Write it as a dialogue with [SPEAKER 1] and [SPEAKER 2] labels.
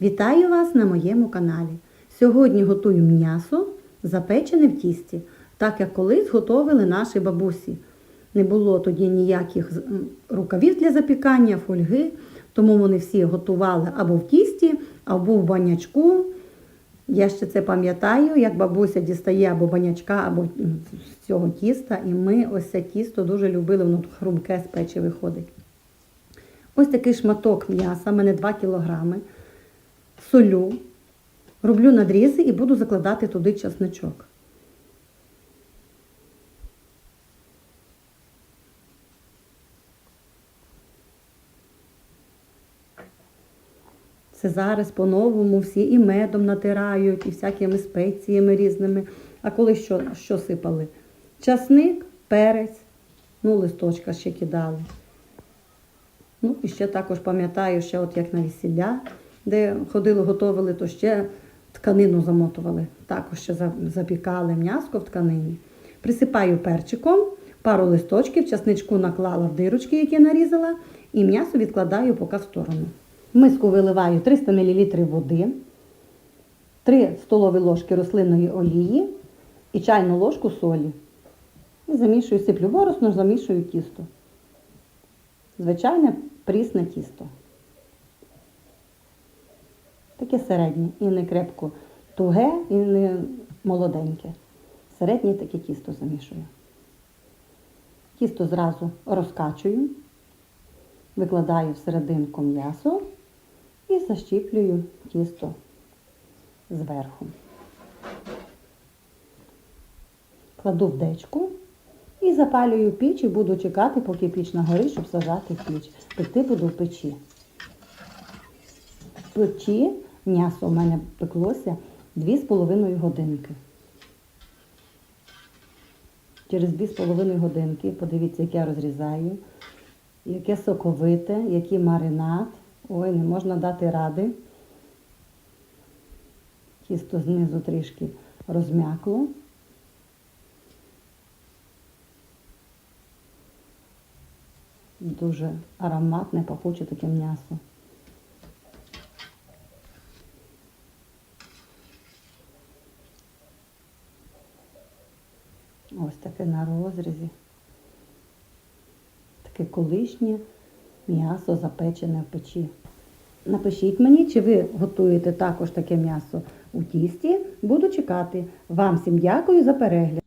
[SPEAKER 1] Вітаю вас на моєму каналі. Сьогодні готую м'ясо запечене в тісті, так як колись готовили наші бабусі. Не було тоді ніяких рукавів для запікання, фольги, тому вони всі готували або в тісті, або в банячку. Я ще це пам'ятаю, як бабуся дістає або банячка, або з цього тіста. І ми ось це тісто дуже любили, воно хрумке з печі виходить. Ось такий шматок м'яса, в мене 2 кілограми. Солю, роблю надрізи і буду закладати туди чесночок. Це зараз по-новому всі і медом натирають, і всякими спеціями різними. А коли що, що сипали? Часник, перець, ну, листочка ще кидали. Ну, і ще також пам'ятаю, ще от як на весілля, де ходили, готували, то ще тканину замотували. Також ще запікали м'яско в тканині. Присипаю перчиком, пару листочків, часничку наклала в дирочки, які нарізала, і м'ясо відкладаю поки в сторону. В миску виливаю 300 мл води, 3 столові ложки рослинної олії і чайну ложку солі. І замішую, сиплю борошно, замішую тісто. Звичайне прісне тісто. Таке середнє і не крепко туге, і не молоденьке. Середнє таке тісто замішую. Тісто зразу розкачую, викладаю всерединку м'ясо і защіплюю тісто зверху. Кладу в дечку і запалюю піч і буду чекати, поки піч нагорить, щоб сажати в піч. Пекти буду в печі. В печі м'ясо в мене пеклося 2,5 годинки. Через 2,5 годинки, подивіться, як я розрізаю, яке соковите, який маринад. Ой, не можна дати ради. Тісто знизу трішки розм'якло. Дуже ароматне, пахуче таке м'ясо. Ось таке на розрізі. Таке колишнє м'ясо запечене в печі. Напишіть мені, чи ви готуєте також таке м'ясо у тісті. Буду чекати. Вам всім дякую за перегляд.